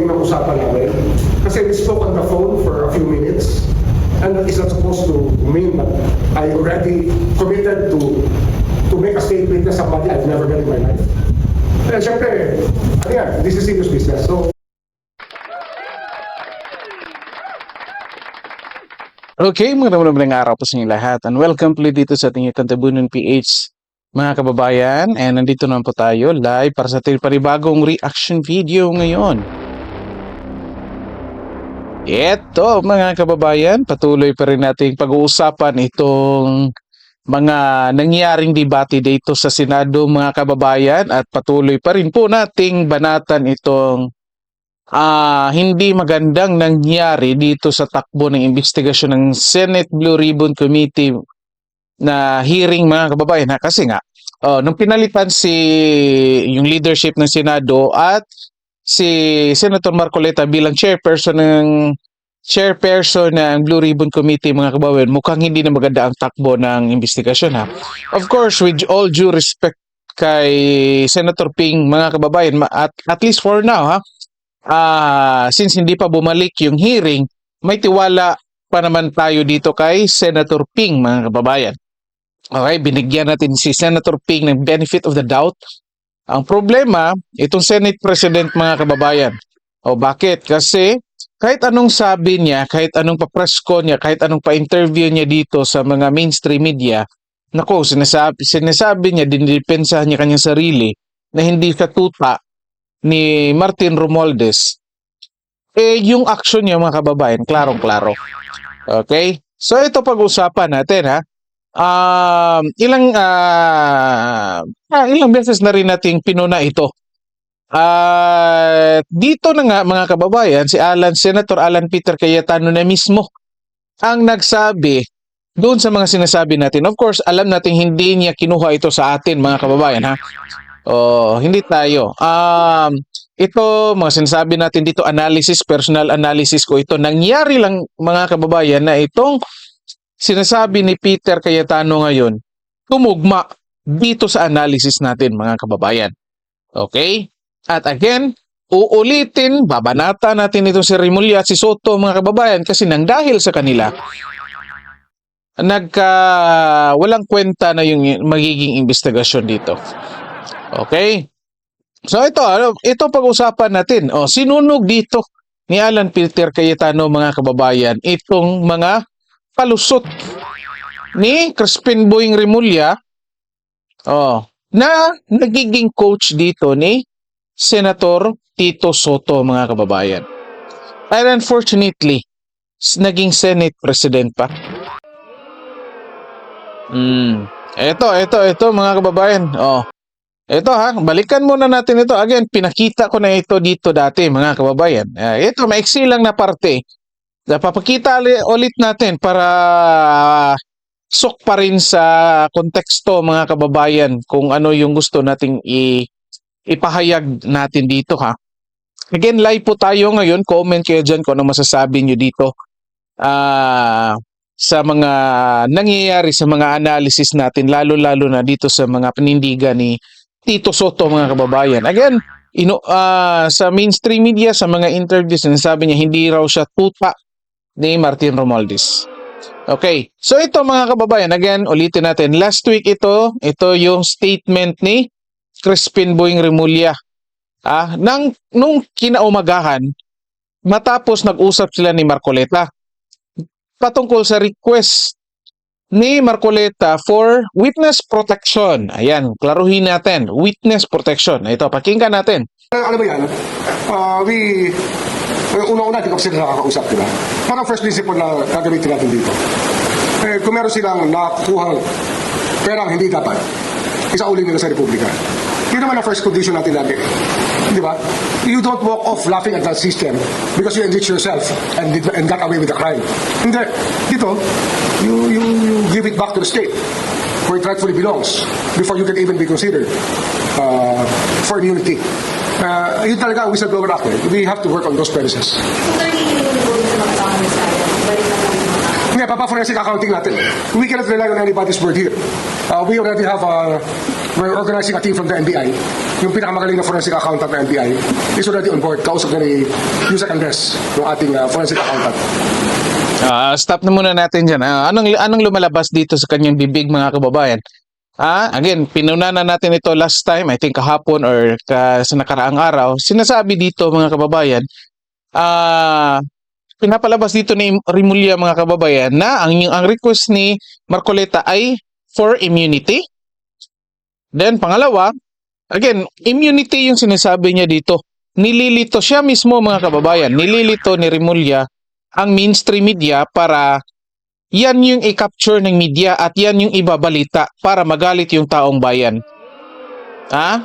recording ng usapan namin. Kasi we spoke on the phone for a few minutes. And that is not supposed to mean that I already committed to to make a statement na somebody I've never met in my life. Eh, syempre, ano this is serious business. So, Okay, magandang magandang araw po sa inyo lahat and welcome ulit dito sa ating Kantabunan PH mga kababayan and nandito naman po tayo live para sa ating panibagong reaction video ngayon. Eto mga kababayan, patuloy pa rin nating pag-uusapan itong mga nangyaring debate dito sa Senado mga kababayan. At patuloy pa rin po nating banatan itong ah hindi magandang nangyari dito sa takbo ng investigasyon ng Senate Blue Ribbon Committee na hearing mga kababayan ha? Kasi nga oh, nung pinalitan si yung leadership ng Senado at si Senator Marcoleta bilang chairperson ng chairperson ng Blue Ribbon Committee mga kababayan mukhang hindi na maganda ang takbo ng investigasyon ha of course with all due respect kay Senator Ping mga kababayan at at least for now ha ah since hindi pa bumalik yung hearing, may tiwala pa naman tayo dito kay Senator Ping, mga kababayan. Okay, binigyan natin si Senator Ping ng benefit of the doubt. Ang problema, itong Senate President, mga kababayan. O bakit? Kasi kahit anong sabi niya, kahit anong pa-press ko niya, kahit anong pa-interview niya dito sa mga mainstream media, nako, sinasabi, sinasabi niya, dinidepensahan niya kanyang sarili na hindi katuta ni Martin Romualdez, eh yung action niya mga kababayan, klarong-klaro. Okay? So ito pag-usapan natin ha. Um, ilang ah, ah, ilang beses na rin nating pinuna ito. At dito na nga mga kababayan, si Alan Senator Alan Peter Cayetano na mismo ang nagsabi doon sa mga sinasabi natin. Of course, alam natin hindi niya kinuha ito sa atin mga kababayan ha. Oh, hindi tayo. Um, ito, mga sinasabi natin dito, analysis, personal analysis ko ito. Nangyari lang, mga kababayan, na itong sinasabi ni Peter Cayetano ngayon, tumugma dito sa analysis natin, mga kababayan. Okay? At again, uulitin, babanata natin itong si Rimulya at si Soto, mga kababayan, kasi nang dahil sa kanila, nagka walang kwenta na yung magiging investigasyon dito. Okay? So ito, ano, ito pag-usapan natin. O, sinunog dito ni Alan Peter Cayetano mga kababayan itong mga palusot ni Crispin Boying Remulla oh, na nagiging coach dito ni Senator Tito Soto mga kababayan. And unfortunately, naging Senate President pa. Hmm. Ito, ito, ito mga kababayan. Oh. Ito ha, balikan muna natin ito. Again, pinakita ko na ito dito dati mga kababayan. Uh, ito, maiksi lang na parte. Napapakita li- ulit natin para sok pa rin sa konteksto mga kababayan kung ano yung gusto nating i ipahayag natin dito ha. Again, live po tayo ngayon. Comment kayo dyan kung ano masasabi nyo dito. Ah sa mga nangyayari sa mga analysis natin, lalo-lalo na dito sa mga panindigan ni Tito Soto mga kababayan. Again, ino ah, sa mainstream media sa mga interviews sinasabi niya hindi raw siya tuta ni Martin Romualdez. Okay. So ito mga kababayan, again, ulitin natin. Last week ito, ito yung statement ni Crispin Boying Remulla. Ah, nang nung kinaumagahan matapos nag-usap sila ni Marcoleta patungkol sa request ni Marcoleta for witness protection. Ayan, klaruhin natin. Witness protection. Ito, pakinggan natin. Eh, alam mo yan, uh, we, eh, una-una, hindi ko sila nakakausap, di ba? Parang first principle na gagamitin natin dito. Eh, kung meron silang nakukuhang perang hindi dapat, isauli nila sa Republika. Yun naman ang first condition natin lagi. Di ba? You don't walk off laughing at that system because you enrich yourself and, did, and got away with the crime. Hindi. Dito, you, you, you give it back to the state where it rightfully belongs before you can even be considered uh, for immunity. Uh, yun talaga ang whistleblower act. eh. We have to work on those premises. Hindi Nga, papa-forensic accounting natin. We cannot rely on anybody's word here. Uh, we already have uh, we're organizing a team from the NBI. Yung pinakamagaling na forensic accountant ng NBI is already on board. Kausap na ni Yusek Andres, yung ating uh, forensic accountant. Ah, stop na muna natin dyan. Ah, anong, anong lumalabas dito sa kanyang bibig mga kababayan? Ah, again, pinunanan natin ito last time, I think kahapon or ka, sa nakaraang araw. Sinasabi dito mga kababayan, ah, pinapalabas dito ni Rimulya mga kababayan na ang, ang request ni Marcoleta ay for immunity. Then pangalawa, again, immunity yung sinasabi niya dito. Nililito siya mismo mga kababayan, nililito ni Rimulya ang mainstream media para yan yung i-capture ng media at yan yung ibabalita para magalit yung taong bayan. Ha?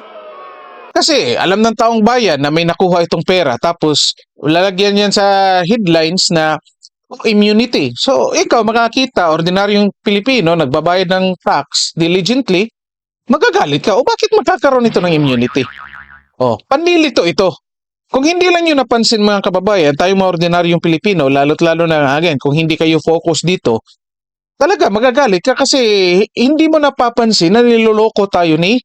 Kasi alam ng taong bayan na may nakuha itong pera tapos lalagyan yan sa headlines na oh, immunity. So ikaw makakita, ordinaryong Pilipino, nagbabayad ng tax diligently, magagalit ka. O bakit magkakaroon ito ng immunity? Oh, panlilito ito. Kung hindi lang yun napansin mga kababayan, tayo mga ordinaryong Pilipino, lalo't lalo na again, kung hindi kayo focus dito, talaga magagalit ka kasi hindi mo napapansin na niloloko tayo ni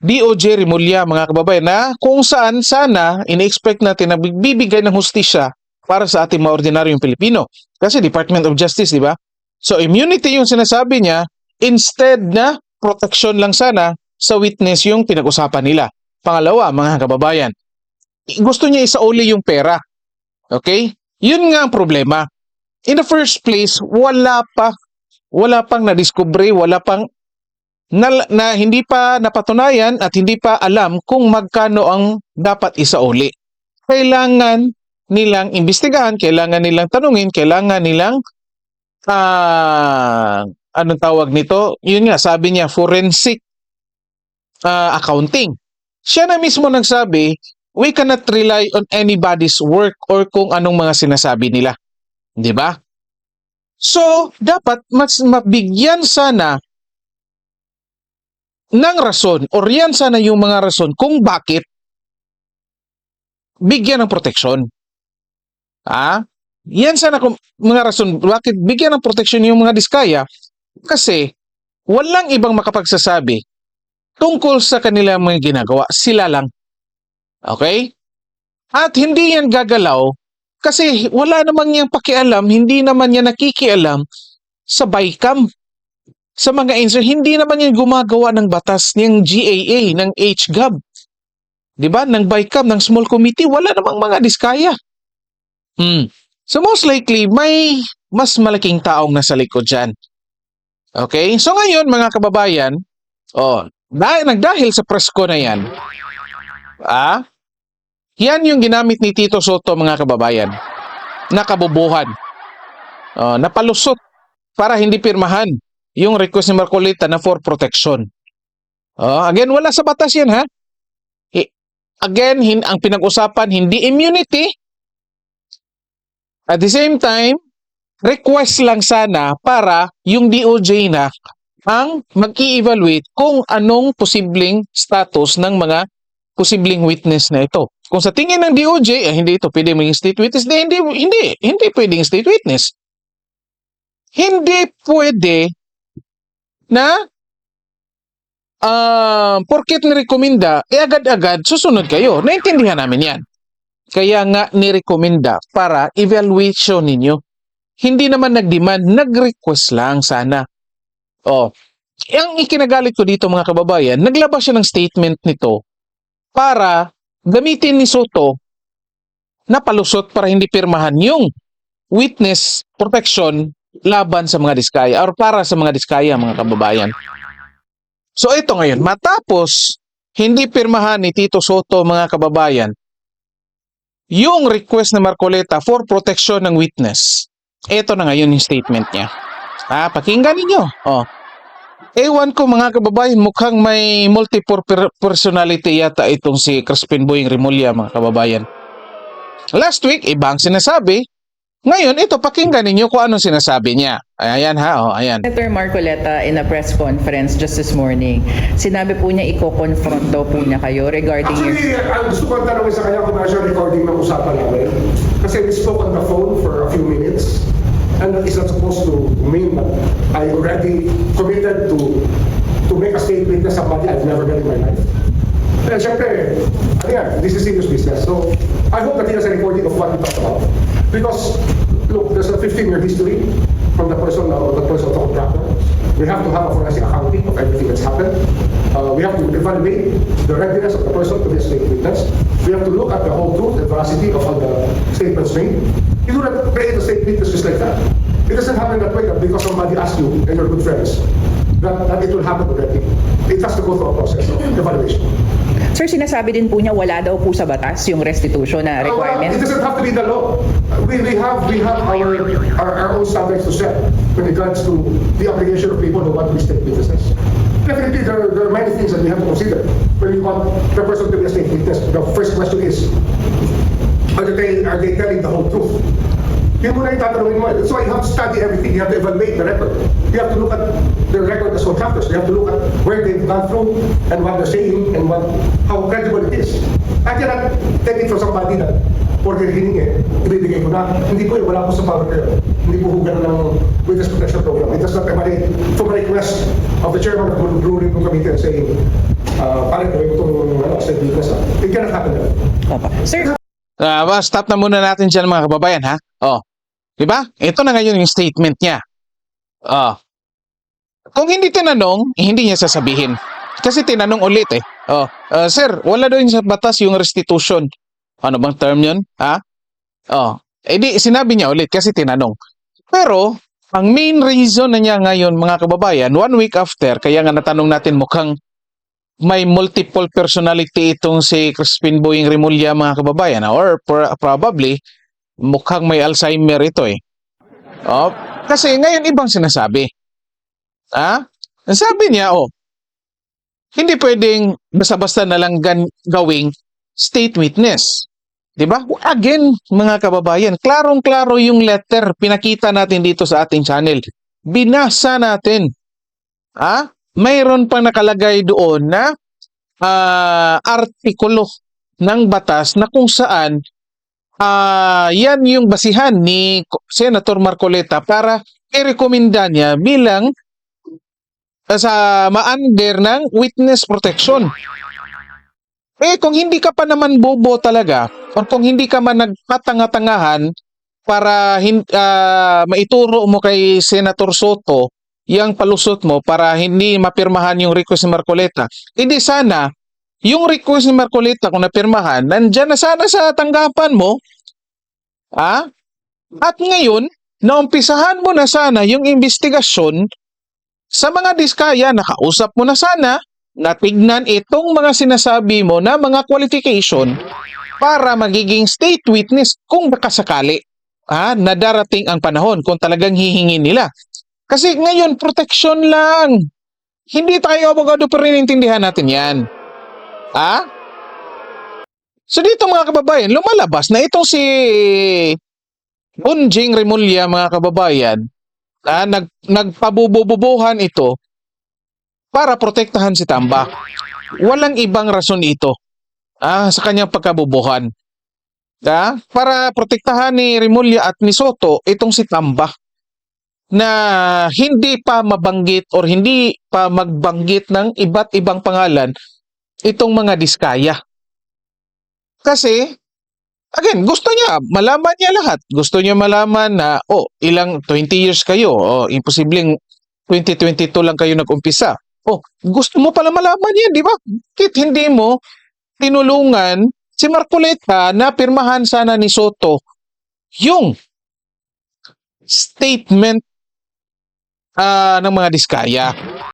DOJ Rimulya mga kababayan na kung saan sana ina-expect natin na bibigay ng hustisya para sa ating mga ordinaryong Pilipino. Kasi Department of Justice, di ba? So immunity yung sinasabi niya instead na protection lang sana sa witness yung pinag-usapan nila. Pangalawa, mga kababayan, gusto niya isauli yung pera. Okay? Yun nga ang problema. In the first place, wala pa, wala pang nadiskubre, wala pang na, na hindi pa napatunayan at hindi pa alam kung magkano ang dapat isauli. Kailangan nilang imbestigahan, kailangan nilang tanungin, kailangan nilang ah anong tawag nito? Yun nga, sabi niya, forensic ah, accounting. Siya na mismo nagsabi, we cannot rely on anybody's work or kung anong mga sinasabi nila. Di ba? So, dapat mas mabigyan sana ng rason or yan sana yung mga rason kung bakit bigyan ng proteksyon. Ah? Yan sana kung mga rason bakit bigyan ng proteksyon yung mga diskaya kasi walang ibang makapagsasabi tungkol sa kanila mga ginagawa. Sila lang. Okay? At hindi yan gagalaw kasi wala namang niyang pakialam, hindi naman niya nakikialam sa bycam. Sa mga insert, hindi naman yan gumagawa ng batas ng GAA, ng HGAB. Di ba? Ng bycam, ng small committee, wala namang mga diskaya. Hmm. So most likely, may mas malaking taong nasa likod dyan. Okay? So ngayon, mga kababayan, oh, dahil, nagdahil sa presko na yan, ah, yan yung ginamit ni Tito Soto mga kababayan. Nakabubuhan. Oh, napalusot para hindi pirmahan yung request ni Marcolita na for protection. Oh, again, wala sa batas yan ha. Again, hin- ang pinag-usapan hindi immunity. At the same time, request lang sana para yung DOJ na ang mag-i-evaluate kung anong posibleng status ng mga posibleng witness na ito. Kung sa tingin ng DOJ, eh, hindi ito pwede maging state witness, di, hindi, hindi, hindi pwedeng state witness. Hindi pwede na ah porket nirekomenda, eh agad-agad susunod kayo. Naintindihan namin yan. Kaya nga nirekomenda para evaluation ninyo. Hindi naman nag-demand, nag-request lang sana. Oh, ang ikinagalit ko dito mga kababayan, naglabas siya ng statement nito para gamitin ni Soto na palusot para hindi pirmahan yung witness protection laban sa mga diskaya or para sa mga diskaya mga kababayan. So ito ngayon, matapos hindi pirmahan ni Tito Soto mga kababayan yung request ng Marcoleta for protection ng witness. Ito na ngayon yung statement niya. Ah, pakinggan ninyo. Oh. Ewan ko mga kababayan, mukhang may multiple per- personality yata itong si Crispin Boying Rimulya mga kababayan. Last week, iba ang sinasabi. Ngayon, ito, pakinggan ninyo kung anong sinasabi niya. Ay, Ayan ha, oh, ayan. Senator Marcoleta in a press conference just this morning, sinabi po niya i-confront daw po niya kayo regarding your... Actually, ang gusto ko tanongin sa kanya kung nasa recording ng usapan namin. Kasi we spoke on the phone for a few minutes. And that is not supposed to mean that I already committed to to make a statement na somebody I've never met in my life. Eh, syempre, ano this is serious business. So, I hope that he has a recording of what we talked about. Because, look, there's a 15-year history from the person uh, the person of the. We have to have a forensic accounting of everything that's happened. Uh, we have to evaluate the readiness of the person to be a state witness. We have to look at the whole truth and veracity of all the statements made. You do not create a state witness just like that. It doesn't happen that way that because somebody asks you and you're good friends, that, that it will happen already. It has to go through a process of evaluation. Sir, sinasabi din po niya wala daw po sa batas yung restitution na Uh, well, requirement. It doesn't have to be the law. We, we have, we have our, our, our own standards to set when it comes to the obligation of people who want to be state witnesses. Definitely, there, are- there are many things that we have to consider when we want the person to be a state witness. The first question is, are they, are they telling the whole truth? Yun muna yung tatanungin mo. That's you have to study everything. You have to evaluate the record. You have to look at the record as contractors. You have to look at where they've gone through and what they're saying and what, how credible it is. I cannot take it from somebody that order hiningi, ibibigay ko na. Hindi po yun, wala po sa power kayo. Hindi po ho ganun ng witness protection program. It does not emanate from a request of the chairman of the Blue Ribbon Committee saying, uh, parang gawin ko itong ano, ah." It cannot happen. Sir, Ba, stop na muna natin dyan mga kababayan ha. Oh. 'Di ba? Ito na ngayon yung statement niya. Oh. Kung hindi tinanong, eh, hindi niya sasabihin. Kasi tinanong ulit eh. Oh, ah, sir, wala doon sa batas yung restitution. Ano bang term 'yun? Ha? Oh. Eh di sinabi niya ulit kasi tinanong. Pero ang main reason na niya ngayon mga kababayan, one week after, kaya nga natanong natin mukhang may multiple personality itong si Crispin Boying Remulla mga kababayan or pro- probably mukhang may Alzheimer ito eh. Oh, kasi ngayon ibang sinasabi. Ha? Ang Sabi niya, oh, hindi pwedeng basta-basta na lang gawing state witness. 'Di ba? Again, mga kababayan, klarong-klaro yung letter pinakita natin dito sa ating channel. Binasa natin. Ha? Mayroon pang nakalagay doon na ah, artikulo ng batas na kung saan ah, yan yung basihan ni Senator Marcoleta para i-recommenda niya bilang ah, sa ma-under ng witness protection. Eh kung hindi ka pa naman bobo talaga or kung hindi ka man nagpatanga-tangahan para ah, maituro mo kay Senator Soto yung palusot mo para hindi mapirmahan yung request ni Marcoleta. Hindi sana, yung request ni Marcoleta kung napirmahan, nandyan na sana sa tanggapan mo. Ha? At ngayon, naumpisahan mo na sana yung investigasyon sa mga diskaya, nakausap mo na sana, natignan itong mga sinasabi mo na mga qualification para magiging state witness kung makasakali ha, na darating ang panahon kung talagang hihingin nila. Kasi ngayon, protection lang. Hindi tayo abogado pero inintindihan natin yan. Ha? So dito mga kababayan, lumalabas na itong si Bunjing Remulla mga kababayan, na nag, nagpabubububuhan ito para protektahan si Tamba. Walang ibang rason ito ah, sa kanyang pagkabubuhan. Ah, para protektahan ni Remulla at ni Soto itong si Tamba na hindi pa mabanggit or hindi pa magbanggit ng iba't ibang pangalan itong mga diskaya. Kasi, again, gusto niya, malaman niya lahat. Gusto niya malaman na, oh, ilang 20 years kayo, oh, imposibleng 2022 lang kayo nag-umpisa. Oh, gusto mo pala malaman yan, di ba? Kit hindi mo tinulungan si Marcoleta na pirmahan sana ni Soto yung statement ah, ng mga diskaya.